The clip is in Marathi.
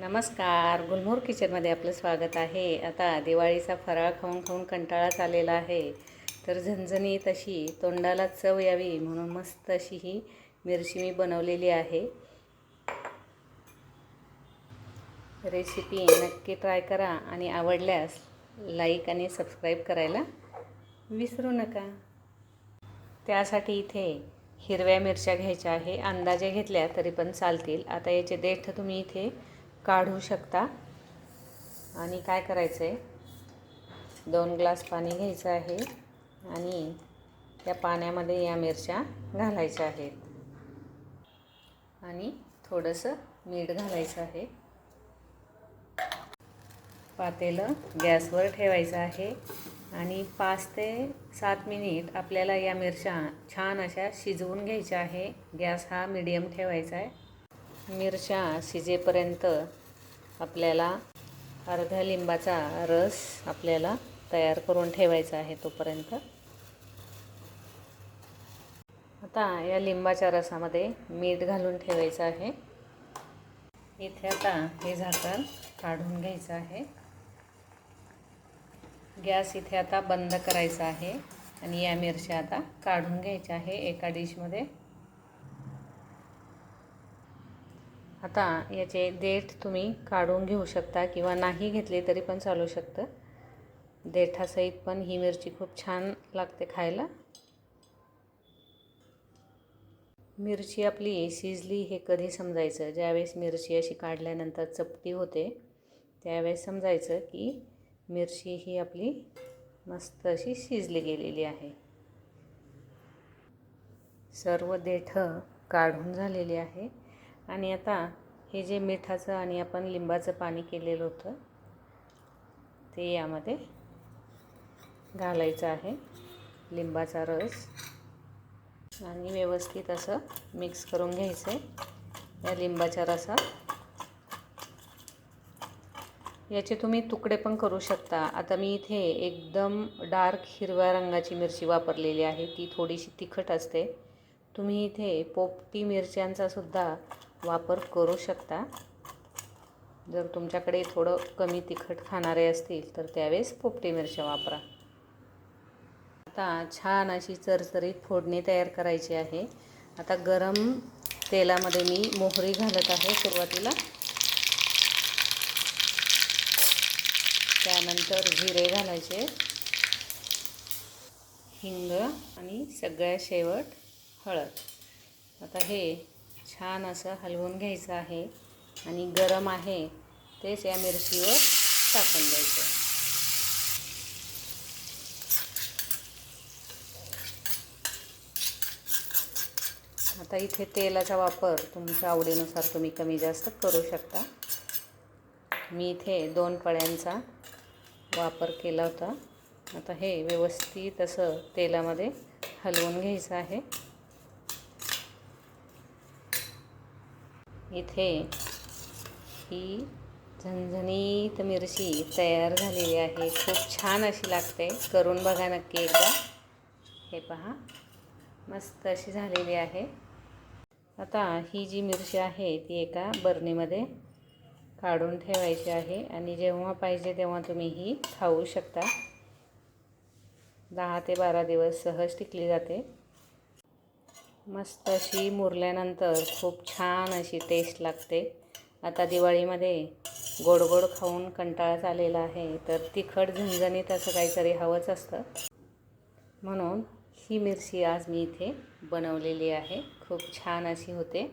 नमस्कार. गुलमोर किचनमध्ये आपलं स्वागत आहे. आता दिवाळीचा फराळ खाऊन खाऊन कंटाळाच आलेला आहे. तर झणझणीत अशी तोंडाला चव यावी म्हणून मस्त अशी ही मिरची मी बनवलेली आहे. रेसिपी नक्की ट्राय करा आणि आवडल्यास लाईक आणि सबस्क्राईब करायला विसरू नका. त्यासाठी इथे हिरव्या मिरच्या घ्यायच्या आहे. अंदाजे घेतल्या तरी पण चालतील. आता याचे देठ तुम्ही इथे काढू शकता. आणि काय करायचं आहे दोन ग्लास पाणी घ्यायचं आहे आणि त्या पाण्यामध्ये या मिरच्या घालायच्या आहेत. आणि थोडंसं मीठ घालायचं आहे. पातेलं गॅसवर ठेवायचं आहे आणि पाच ते सात मिनिट आपल्याला या मिरच्या छान अशा शिजवून घ्यायच्या आहे. गॅस हा मिडियम ठेवायचा आहे. मिरच्या शिजेपर्यंत आपल्याला अर्ध्या लिंबाचा रस आपल्याला तयार करून ठेवायचा आहे तोपर्यंत. आता या लिंबाच्या रसामध्ये मीठ घालून ठेवायचं आहे. इथे आता हे झाकण काढून घ्यायचं आहे. गॅस इथे आता बंद करायचा आहे आणि या मिरच्या आता काढून घ्यायच्या आहे एका डिशमध्ये. आता याचे देठ तुम्ही काढून घेऊ शकता किंवा नाही घेतले तरी पण चालू शकतं. देठासहित पण ही मिरची खूप छान लागते खायला. मिरची आपली शिजली हे कधी समजायचं? ज्यावेळेस मिरची अशी काढल्यानंतर चपटी होते त्यावेळेस समजायचं की मिरची ही आपली मस्त अशी शिजली गेलेली आहे. सर्व देठ काढून झालेली आहे. आणि आता हे जे मिठाचं आणि आपण लिंबाचं पाणी केलेलं होतं ते यामध्ये घालायचं आहे लिंबाचा रस. आणि व्यवस्थित असं मिक्स करून घ्यायचं आहे या लिंबाच्या रसात. याचे तुम्ही तुकडे पण करू शकता. आता मी इथे एकदम डार्क हिरव्या रंगाची मिरची वापरलेली आहे. ती थोडीशी तिखट असते. तुम्ही इथे पोपटी मिरच्यांचासुद्धा वापर करू शकता. जर तुमच्याकडे थोडं कमी तिखट खाणारे असतील तर त्यावेळेस पोपटी मिरच्या वापरा. आता छान अशी चरचरीत फोडणी तयार करायची आहे. आता गरम तेलामध्ये मी मोहरी घालत आहे सुरुवातीला. त्यानंतर जिरे घालायचे. हिंग आणि सगळ्या शेवट हळद. आता हे छान असं हलवून घ्यायचं आहे आणि गरम आहे तेच या मिरचीवर टाकून द्यायचं. आता इथे तेलाचा वापर तुमच्या आवडीनुसार तुम्ही कमी जास्त करू शकता. मी इथे दोन पळ्यांचा वापर केला होता. आता हे व्यवस्थित असं तेलामध्ये हलवून घ्यायचं आहे. इथे ही झणझणीत मिरची तयार झालेली आहे. खूप छान अशी लागते. करून बघा नक्की एकदा. हे पहा. मस्त अशी झालेली आहे. आता ही जी मिरची आहे ती एका बरणीमध्ये काढून ठेवायची आहे. आणि जेव्हा पाहिजे तेव्हा तुम्ही ही खाऊ शकता. दहा ते बारा दिवस सहज टिकली जाते. मस्त अशी मुरल्यानंतर खूप छान अशी टेस्ट लागते. आता दिवाळीमध्ये गोड गोड खाऊन कंटाळा आलेला आहे तर तिखट झणझणीत असं काहीतरी हवंच असतं. म्हणून ही मिरची आज मी इथे बनवलेली आहे. खूप छान अशी होते.